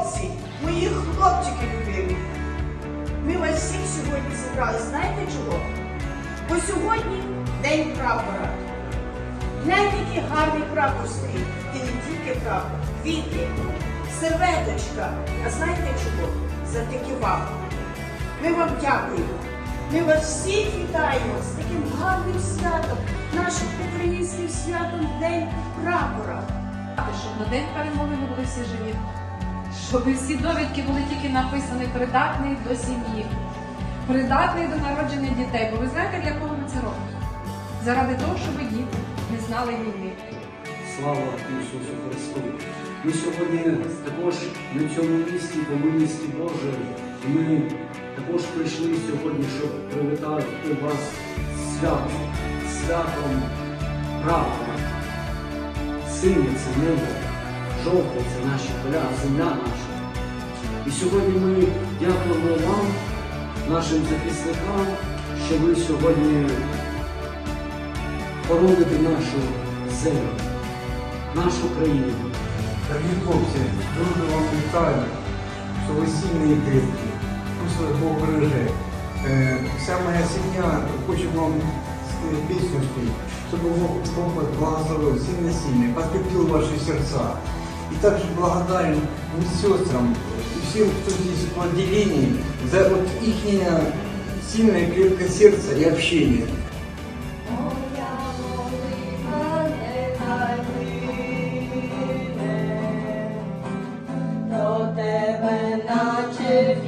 хлопці, мої хлопчики любимі. Ми вас всіх сьогодні зібрали. Знаєте чого? Бо сьогодні день прапора. Гляньте, який гарний прапор стоїть. І не тільки прапор, квіти, серветочка. А знаєте чого? Завдяки вам. Ми вам дякуємо. Ми вас всіх вітаємо з таким гарним святом, нашим українським святом День прапора. щоб на день перемоги ми були всі живі, щоб всі довідки були тільки написані придатний до сім'ї, придатний до народження дітей. Бо ви знаєте, для кого ми це робимо? Заради того, щоб діти не знали війни. Слава Ісусу Христу! Ми сьогодні також на цьому місці, по милості Божої, ми також прийшли сьогодні, щоб привітати вас святом, святом прапора. Синє це небо, жовте це наші поля, земля наша. І сьогодні ми дякуємо вам, нашим захисникам, що ви сьогодні хороните нашу землю, нашу країну. Дорогі хлопці, дуже вам вітаю, що ви сильні і крепкі. Пусть Бог береже. Е, Вся моя сім'я хоче вам пісню спеть, щоб Бог, вас благословил сильно-сильно, подкрепил ваши сердца. И также благодарен сестрам и всем, кто здесь в отделении, за вот их сильное крепкое сердце и общение. Тебе, наче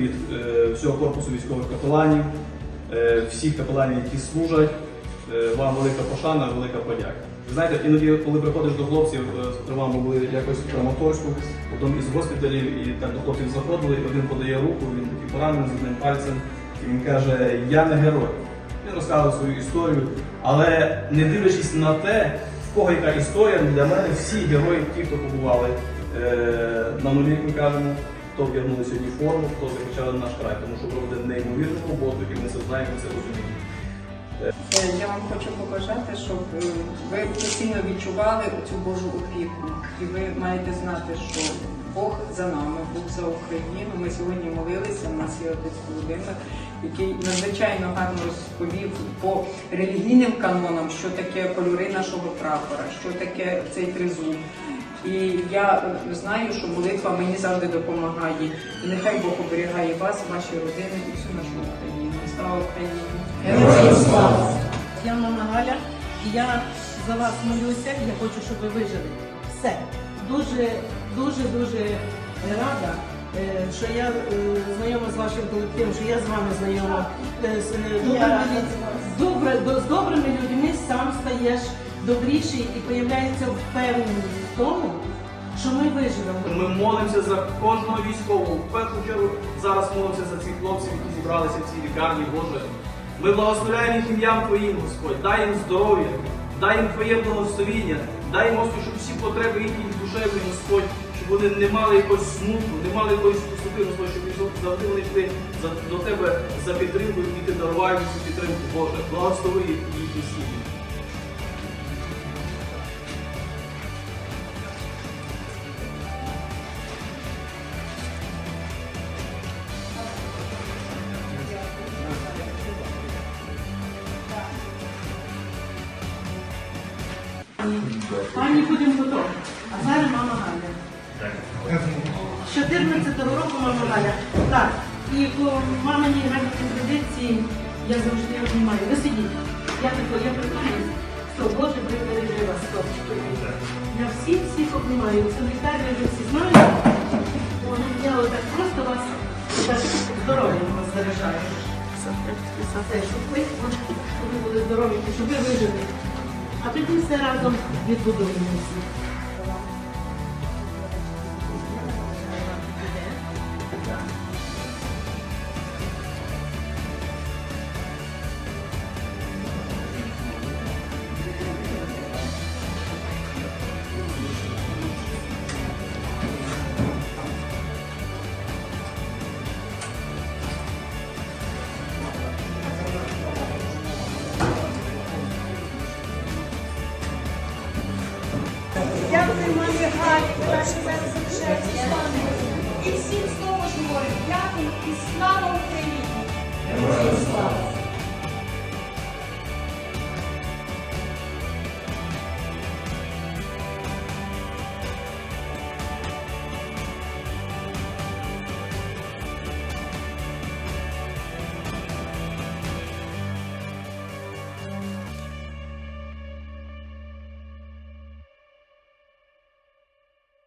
від е, всього корпусу військових капеланів, е, всіх капеланів, які служать. Е, Вам велика пошана, велика подяка. Ви знаєте, іноді, коли приходиш до хлопців, зокрема, ми були якось в Краматорську, в одному із госпіталів, і так до хлопців заходили, і один подає руку, він такий поранений з одним пальцем, і він каже, я не герой. Він розказував свою історію, але не дивлячись на те, в кого яка історія, для мене всі герої, ті, хто побували на нулі, ми кажемо, хто вдягнули сьогодні форму, хто захищали наш край, тому що проводить неймовірну роботу, і ми це знаємо, це розуміємо. Е, Я вам хочу побажати, щоб е, ви постійно відчували цю Божу опіку. І ви маєте знати, що Бог за нами, Бог за Україну. Ми сьогодні молилися, у нас є отець Володимир, який надзвичайно гарно розповів по релігійним канонам, що таке кольори нашого прапора, що таке цей тризуб. І я знаю, що молитва мені завжди допомагає. І нехай Бог оберігає вас, ваші родини і всю нашу Україну. Слава Україні! Героям слава! Я мама Галя, і я за вас молюся. Я хочу, щоб ви вижили. Все. Дуже, дуже, дуже рада, е, що я е, знайома з вашим колективом, що я з вами знайома. Е, з, добрими, добре, до- з добрими людьми сам стаєш добріший і появляється впевненість в тому, що ми виживемо. Ми молимося за кожного військового. В першу чергу зараз молимося за цих хлопців, які зібралися в цій лікарні, Боже. Ми благословляємо їх ім'ям Твоїм, Господь. Дай їм здоров'я, дай їм Твоє благословіння, дай їм, Господь, щоб всі потреби їхні душевні, Господь, щоб вони не мали якогось смутку, не мали якоїсь пустоти, Господь, щоб завжди вони йшли до Тебе за підтримкою, і Ти даруваєш цю підтримку, Боже. Благослови їх їхні сім'ї. Пані будемо готові. А зараз мама Галя. З 14-го року мама Галя. Так, і по маминій грамотній традиції я завжди обнімаю. Ви сидіть. Я тако, я прикладаюсь. Що, Боже, бережи вас, хлопчики. Я всіх всіх обнімаю. Це лікарня ви всі знають. Я отак просто вас так, здоров'я вас заряджаю. Щоб ви були здорові, щоб ви вижили. А тоді все разом відбудуємо всі. гарні, зараз з нами. І всім знову ж говорю, дякую і слава Україні! Героям слава!